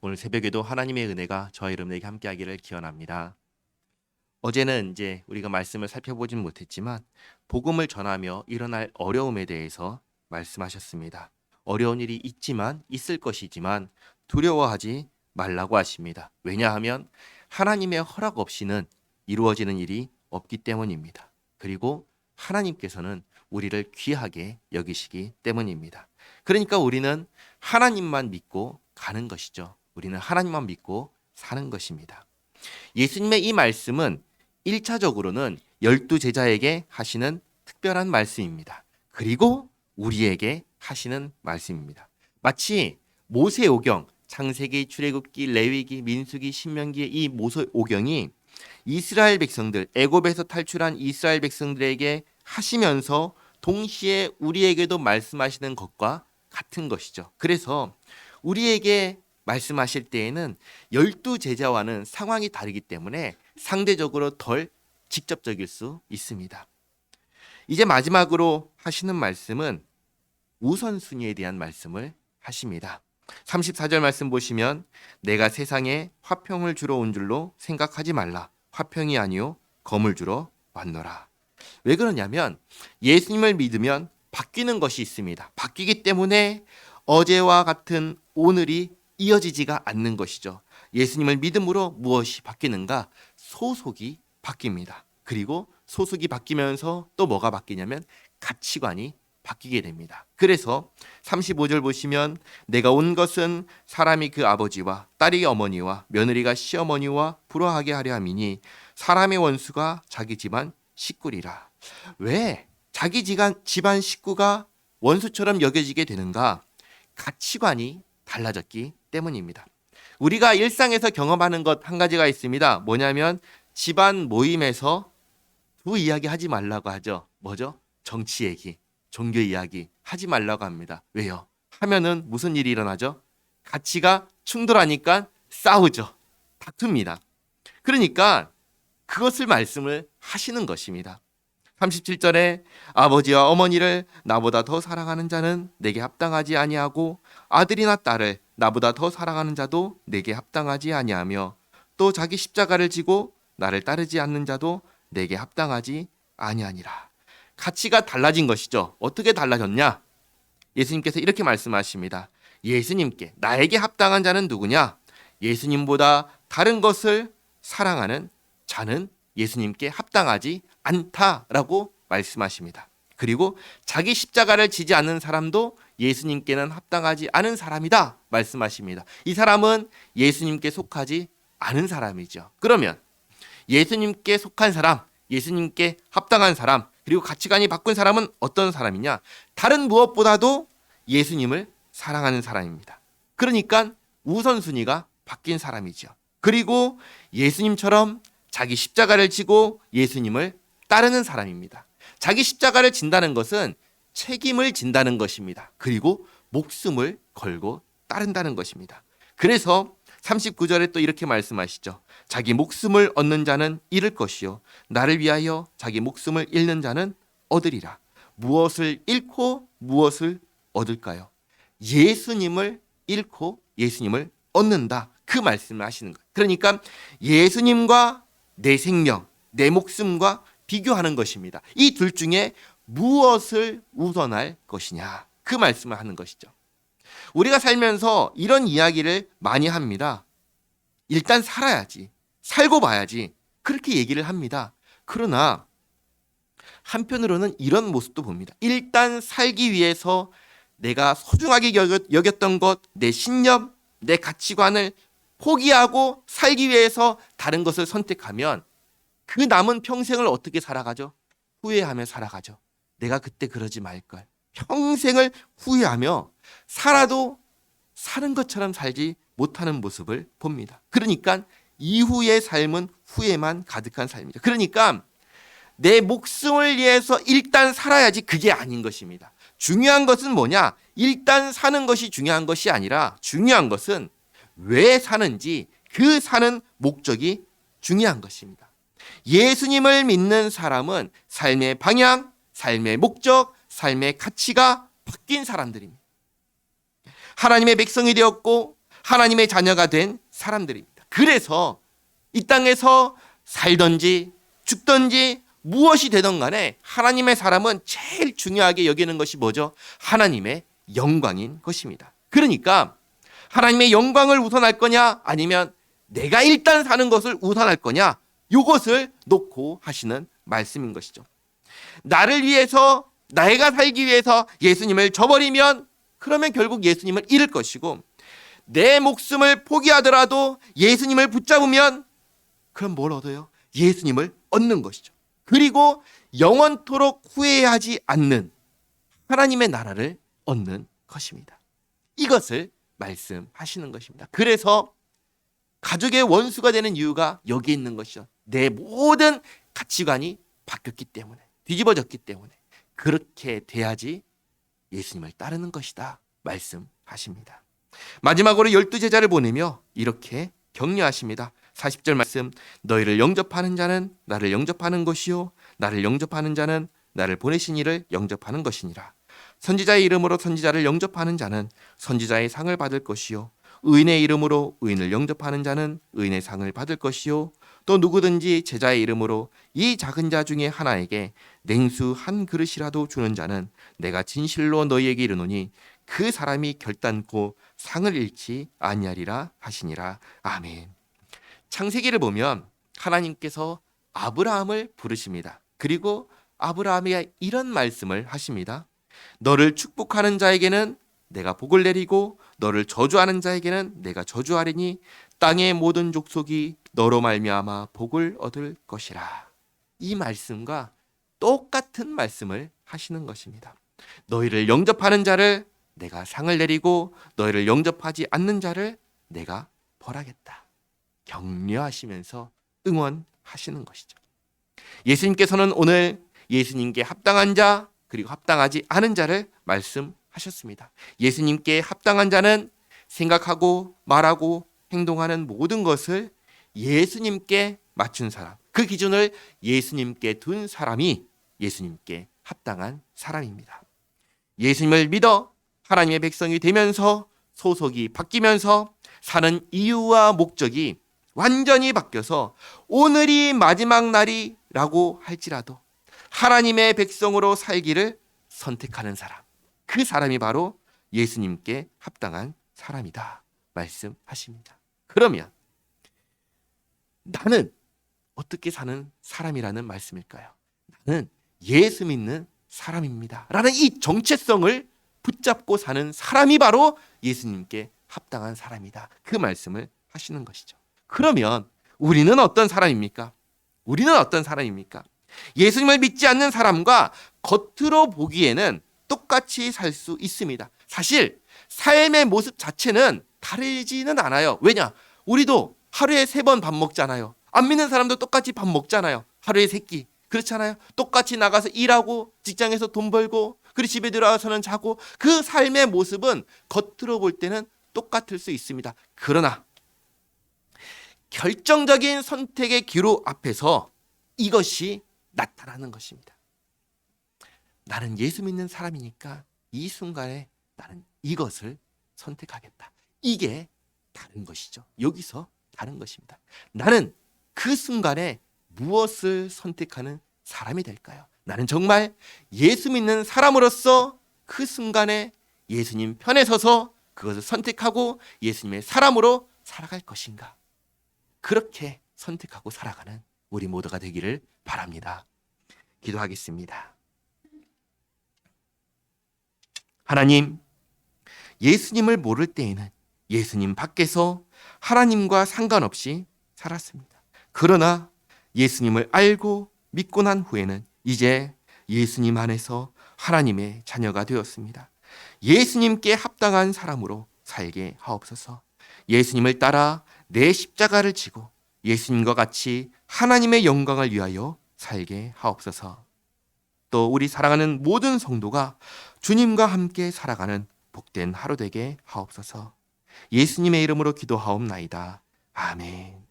오늘 새벽에도 하나님의 은혜가 저와 여러분에게 함께하기를 기원합니다. 어제는 이제 우리가 말씀을 살펴보진 못했지만 복음을 전하며 일어날 어려움에 대해서 말씀하셨습니다. 어려운 일이 있지만 있을 것이지만 두려워하지 말라고 하십니다. 왜냐하면 하나님의 허락 없이는 이루어지는 일이 없기 때문입니다. 그리고 하나님께서는 우리를 귀하게 여기시기 때문입니다. 그러니까 우리는 하나님만 믿고 가는 것이죠. 우리는 하나님만 믿고 사는 것입니다. 예수님의 이 말씀은 1차적으로는 열두 제자에게 하시는 특별한 말씀입니다. 그리고 우리에게 하시는 말씀입니다. 마치 모세오경, 창세기, 출애굽기, 레위기, 민수기, 신명기의 이 모세오경이 이스라엘 백성들, 애굽에서 탈출한 이스라엘 백성들에게 하시면서 동시에 우리에게도 말씀하시는 것과 같은 것이죠. 그래서 우리에게 말씀하실 때에는 열두 제자와는 상황이 다르기 때문에 상대적으로 덜 직접적일 수 있습니다. 이제 마지막으로 하시는 말씀은 우선순위에 대한 말씀을 하십니다. 34절 말씀 보시면 내가 세상에 화평을 주러 온 줄로 생각하지 말라. 화평이 아니요 검을 주러 왔노라. 왜 그러냐면 예수님을 믿으면 바뀌는 것이 있습니다. 바뀌기 때문에 어제와 같은 오늘이 이어지지가 않는 것이죠. 예수님을 믿음으로 무엇이 바뀌는가? 소속이 바뀝니다. 그리고 소속이 바뀌면서 또 뭐가 바뀌냐면 가치관이 바뀌게 됩니다. 그래서 35절 보시면 내가 온 것은 사람이 그 아버지와 딸이 어머니와 며느리가 시어머니와 불화하게 하려 함이니 사람의 원수가 자기 집안 식구리라. 왜 자기 집안, 집안 식구가 원수처럼 여겨지게 되는가? 가치관이 달라졌기 때문입니다. 우리가 일상에서 경험하는 것 한 가지가 있습니다. 뭐냐면 집안 모임에서 두 이야기 하지 말라고 하죠. 뭐죠? 정치 얘기, 종교 이야기 하지 말라고 합니다. 왜요? 하면은 무슨 일이 일어나죠? 가치가 충돌하니까 싸우죠. 다툽니다. 그러니까 그것을 말씀을 하시는 것입니다. 37절에 아버지와 어머니를 나보다 더 사랑하는 자는 내게 합당하지 아니하고 아들이나 딸을 나보다 더 사랑하는 자도 내게 합당하지 아니하며 또 자기 십자가를 지고 나를 따르지 않는 자도 내게 합당하지 아니하니라. 가치가 달라진 것이죠. 어떻게 달라졌냐? 예수님께서 이렇게 말씀하십니다. 예수님께 나에게 합당한 자는 누구냐? 예수님보다 다른 것을 사랑하는 자는 예수님께 합당하지 않다라고 말씀하십니다. 그리고 자기 십자가를 지지 않는 사람도 예수님께는 합당하지 않은 사람이다 말씀하십니다. 이 사람은 예수님께 속하지 않은 사람이죠. 그러면 예수님께 속한 사람, 예수님께 합당한 사람, 그리고 가치관이 바꾼 사람은 어떤 사람이냐? 다른 무엇보다도 예수님을 사랑하는 사람입니다. 그러니까 우선순위가 바뀐 사람이죠. 그리고 예수님처럼 자기 십자가를 지고 예수님을 따르는 사람입니다. 자기 십자가를 진다는 것은 책임을 진다는 것입니다. 그리고 목숨을 걸고 따른다는 것입니다. 그래서 39절에 또 이렇게 말씀하시죠. 자기 목숨을 얻는 자는 잃을 것이요. 나를 위하여 자기 목숨을 잃는 자는 얻으리라. 무엇을 잃고 무엇을 얻을까요? 예수님을 잃고 예수님을 얻는다. 그 말씀을 하시는 거예요. 그러니까 예수님과 내 생명, 내 목숨과 비교하는 것입니다. 이 둘 중에 무엇을 우선할 것이냐. 그 말씀을 하는 것이죠. 우리가 살면서 이런 이야기를 많이 합니다. 일단 살아야지. 살고 봐야지. 그렇게 얘기를 합니다. 그러나 한편으로는 이런 모습도 봅니다. 일단 살기 위해서 내가 소중하게 여겼던 것, 내 신념, 내 가치관을 포기하고 살기 위해서 다른 것을 선택하면 그 남은 평생을 어떻게 살아가죠? 후회하며 살아가죠. 내가 그때 그러지 말걸. 평생을 후회하며 살아도 사는 것처럼 살지 못하는 모습을 봅니다. 그러니까 이후의 삶은 후회만 가득한 삶이죠. 그러니까 내 목숨을 위해서 일단 살아야지 그게 아닌 것입니다. 중요한 것은 뭐냐? 일단 사는 것이 중요한 것이 아니라 중요한 것은 왜 사는지 그 사는 목적이 중요한 것입니다. 예수님을 믿는 사람은 삶의 방향, 삶의 목적, 삶의 가치가 바뀐 사람들입니다. 하나님의 백성이 되었고 하나님의 자녀가 된 사람들입니다. 그래서 이 땅에서 살던지 죽던지 무엇이 되던 간에 하나님의 사람은 제일 중요하게 여기는 것이 뭐죠? 하나님의 영광인 것입니다. 그러니까 하나님의 영광을 우선할 거냐 아니면 내가 일단 사는 것을 우선할 거냐 이것을 놓고 하시는 말씀인 것이죠. 나를 위해서 내가 살기 위해서 예수님을 저버리면 그러면 결국 예수님을 잃을 것이고 내 목숨을 포기하더라도 예수님을 붙잡으면 그럼 뭘 얻어요? 예수님을 얻는 것이죠. 그리고 영원토록 후회하지 않는 하나님의 나라를 얻는 것입니다. 이것을 말씀하시는 것입니다. 그래서 가족의 원수가 되는 이유가 여기 있는 것이죠. 내 모든 가치관이 바뀌었기 때문에 뒤집어졌기 때문에 그렇게 돼야지 예수님을 따르는 것이다 말씀하십니다. 마지막으로 열두 제자를 보내며 이렇게 격려하십니다. 40절 말씀 너희를 영접하는 자는 나를 영접하는 것이요 나를 영접하는 자는 나를 보내신 이를 영접하는 것이니라. 선지자의 이름으로 선지자를 영접하는 자는 선지자의 상을 받을 것이요 의인의 이름으로 의인을 영접하는 자는 의인의 상을 받을 것이요 또 누구든지 제자의 이름으로 이 작은 자 중에 하나에게 냉수 한 그릇이라도 주는 자는 내가 진실로 너희에게 이르노니 그 사람이 결단코 상을 잃지 아니하리라 하시니라 아멘. 창세기를 보면 하나님께서 아브라함을 부르십니다. 그리고 아브라함에게 이런 말씀을 하십니다. 너를 축복하는 자에게는 내가 복을 내리고 너를 저주하는 자에게는 내가 저주하리니 땅의 모든 족속이 너로 말미암아 복을 얻을 것이라. 이 말씀과 똑같은 말씀을 하시는 것입니다. 너희를 영접하는 자를 내가 상을 내리고 너희를 영접하지 않는 자를 내가 벌하겠다. 격려하시면서 응원하시는 것이죠. 예수님께서는 오늘 예수님께 합당한 자 그리고 합당하지 않은 자를 말씀하셨습니다. 예수님께 합당한 자는 생각하고 말하고 행동하는 모든 것을 예수님께 맞춘 사람. 그 기준을 예수님께 둔 사람이 예수님께 합당한 사람입니다. 예수님을 믿어 하나님의 백성이 되면서 소속이 바뀌면서 사는 이유와 목적이 완전히 바뀌어서 오늘이 마지막 날이라고 할지라도 하나님의 백성으로 살기를 선택하는 사람. 그 사람이 바로 예수님께 합당한 사람이다. 말씀하십니다. 그러면 나는 어떻게 사는 사람이라는 말씀일까요? 나는 예수 믿는 사람입니다. 라는 이 정체성을 붙잡고 사는 사람이 바로 예수님께 합당한 사람이다. 그 말씀을 하시는 것이죠. 그러면 우리는 어떤 사람입니까? 우리는 어떤 사람입니까? 예수님을 믿지 않는 사람과 겉으로 보기에는 똑같이 살 수 있습니다. 사실 삶의 모습 자체는 다르지는 않아요. 왜냐? 우리도 하루에 세 번 밥 먹잖아요. 안 믿는 사람도 똑같이 밥 먹잖아요. 하루에 세 끼. 그렇잖아요. 똑같이 나가서 일하고 직장에서 돈 벌고 그리고 집에 들어와서는 자고 그 삶의 모습은 겉으로 볼 때는 똑같을 수 있습니다. 그러나 결정적인 선택의 기로 앞에서 이것이 나타나는 것입니다. 나는 예수 믿는 사람이니까 이 순간에 나는 이것을 선택하겠다. 이게 다른 것이죠. 여기서 다른 것입니다. 나는 그 순간에 무엇을 선택하는 사람이 될까요? 나는 정말 예수 믿는 사람으로서 그 순간에 예수님 편에 서서 그것을 선택하고 예수님의 사람으로 살아갈 것인가? 그렇게 선택하고 살아가는 우리 모두가 되기를 바랍니다. 기도하겠습니다. 하나님, 예수님을 모를 때에는 예수님 밖에서 하나님과 상관없이 살았습니다. 그러나 예수님을 알고 믿고 난 후에는 이제 예수님 안에서 하나님의 자녀가 되었습니다. 예수님께 합당한 사람으로 살게 하옵소서. 예수님을 따라 내 십자가를 지고 예수님과 같이 하나님의 영광을 위하여 살게 하옵소서. 또 우리 사랑하는 모든 성도가 주님과 함께 살아가는 복된 하루 되게 하옵소서. 예수님의 이름으로 기도하옵나이다. 아멘.